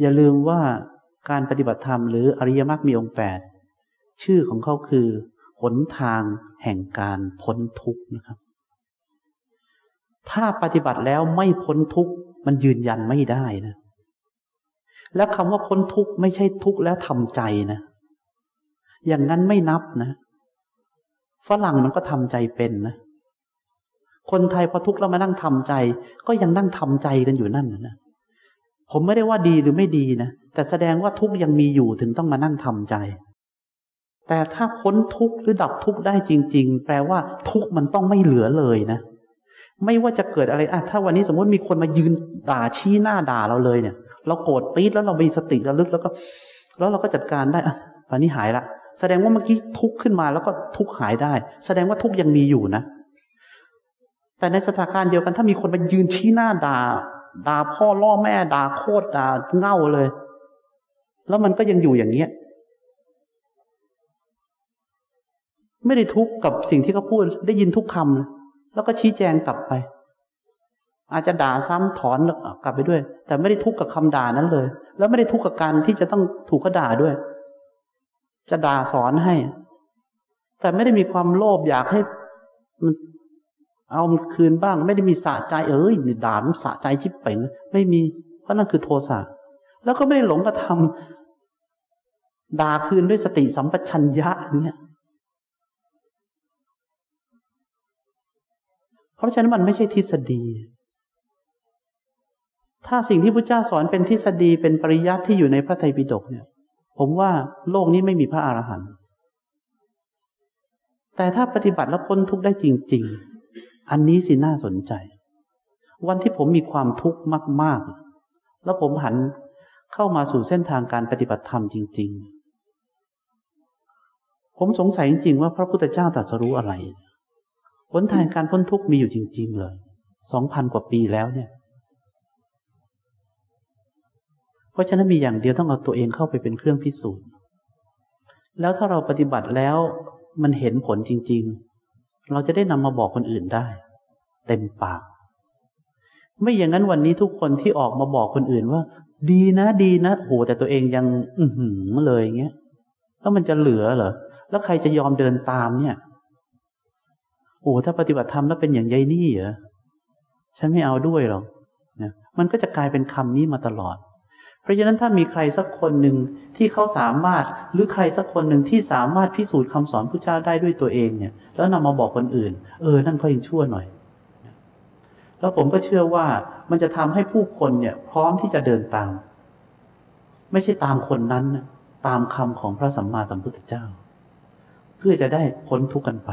อย่าลืมว่าการปฏิบัติธรรมหรืออริยมรรคมีองค์แปดชื่อของเขาคือหนทางแห่งการพ้นทุกข์นะครับ ถ้าปฏิบัติแล้วไม่พ้นทุกข์มันยืนยันไม่ได้นะ และคำว่าพ้นทุกข์ไม่ใช่ทุกข์แล้วทำใจนะ อย่างนั้นไม่นับนะฝรั่งมันก็ทำใจเป็นนะ คนไทยพอทุกข์แล้วมานั่งทำใจ ก็ยังนั่งทำใจกันอยู่นั่นนะ ผมไม่ได้ว่าดีหรือไม่ดีนะ แต่แสดงว่าทุกยังมีอยู่ถึงต้องมานั่งทำใจ แต่ถ้าพ้นทุกหรือดับทุกได้จริง ๆ แปลว่าทุกมันต้องไม่เหลือเลยนะ ไม่ว่าจะเกิดอะไรอะถ้าวันนี้สมมติมีคนมายืนด่าชี้หน้าด่าเราเลยเนี่ย เราโกรธปี๊ดแล้วเรามีสติระลึกแล้วก็ แล้วเราก็จัดการได้อะตอนนี้หายละ แสดงว่าเมื่อกี้ทุกขึ้นมาแล้วก็ทุกหายได้ แสดงว่าทุกยังมีอยู่นะแต่ในสถานการณ์เดียวกันถ้ามีคนมายืนชี้หน้าด่า ด่าพ่อล่อแม่ด่าโคตรด่าเง่าเลย แล้วมันก็ยังอยู่อย่างเนี้ย ไม่ได้ทุกข์กับสิ่งที่เขาพูดได้ยินทุกคำแล้วก็ชี้แจงกลับไป อาจจะด่าซ้ำถอนกลับไปด้วย แต่ไม่ได้ทุกข์กับคำด่านั้นเลย แล้วไม่ได้ทุกข์กับการที่จะต้องถูกเขาด่าด้วย จะด่าสอนให้ แต่ไม่ได้มีความโลภอยากให้มัน เอามันคืนบ้าง ไม่ได้มีสะใจเอ้ยด่ามันสะใจชิบเป่งไม่มี เพราะนั่นคือโทสะแล้วก็ไม่ได้หลงกระทำด่าคืนด้วยสติสัมปชัญญะอย่างเงี้ยเพราะฉะนั้นมันไม่ใช่ทฤษฎี ถ้าสิ่งที่พระเจ้าสอนเป็นทฤษฎีเป็นปริยัติที่อยู่ในพระไตรปิฎกเนี่ย ผมว่าโลกนี้ไม่มีพระอรหันต์แต่ถ้าปฏิบัติแล้วพ้นทุกข์ได้จริง ๆ อันนี้สิน่าสนใจ วันที่ผมมีความทุกข์มาก ๆ แล้วผมหันเข้ามาสู่เส้นทางการปฏิบัติธรรมจริง ๆ ผมสงสัยจริง ๆ ว่าพระพุทธเจ้าตรัสรู้อะไรหนทางการพ้นทุกข์มีอยู่จริง ๆ เลยสองพันกว่าปีแล้วเนี่ย เพราะฉะนั้นมีอย่างเดียวต้องเอาตัวเองเข้าไปเป็นเครื่องพิสูจน์ แล้วถ้าเราปฏิบัติแล้วมันเห็นผลจริง ๆ เราจะได้นำมาบอกคนอื่นได้ เต็มปาก ไม่อย่างนั้นวันนี้ทุกคนที่ออกมาบอกคนอื่นว่า ดีนะดีนะโหแต่ตัวเองยัง อือหือเลยอย่างเงี้ยแล้วมันจะเหลือเหรอแล้วใครจะยอมเดินตามเนี่ย โอ้ถ้าปฏิบัติธรรมแล้วเป็นอย่างยายนี่เหรอฉันไม่เอาด้วยหรอกนะมันก็จะกลายเป็นคำนี้มาตลอด เพราะฉะนั้นถ้ามีใครสักคนหนึ่งที่เขาสามารถหรือใครสักคนหนึ่งที่สามารถพิสูจน์คำสอนพระเจ้าได้ด้วยตัวเองเนี่ย แล้วนำมาบอกคนอื่น เออ นั่นก็ยังชั่วหน่อย แล้วผมก็เชื่อว่ามันจะทำให้ผู้คนเนี่ย พร้อมที่จะเดินตาม ไม่ใช่ตามคนนั้นตามคำของพระสัมมาสัมพุทธเจ้า เพื่อจะได้พ้นทุกข์กันไป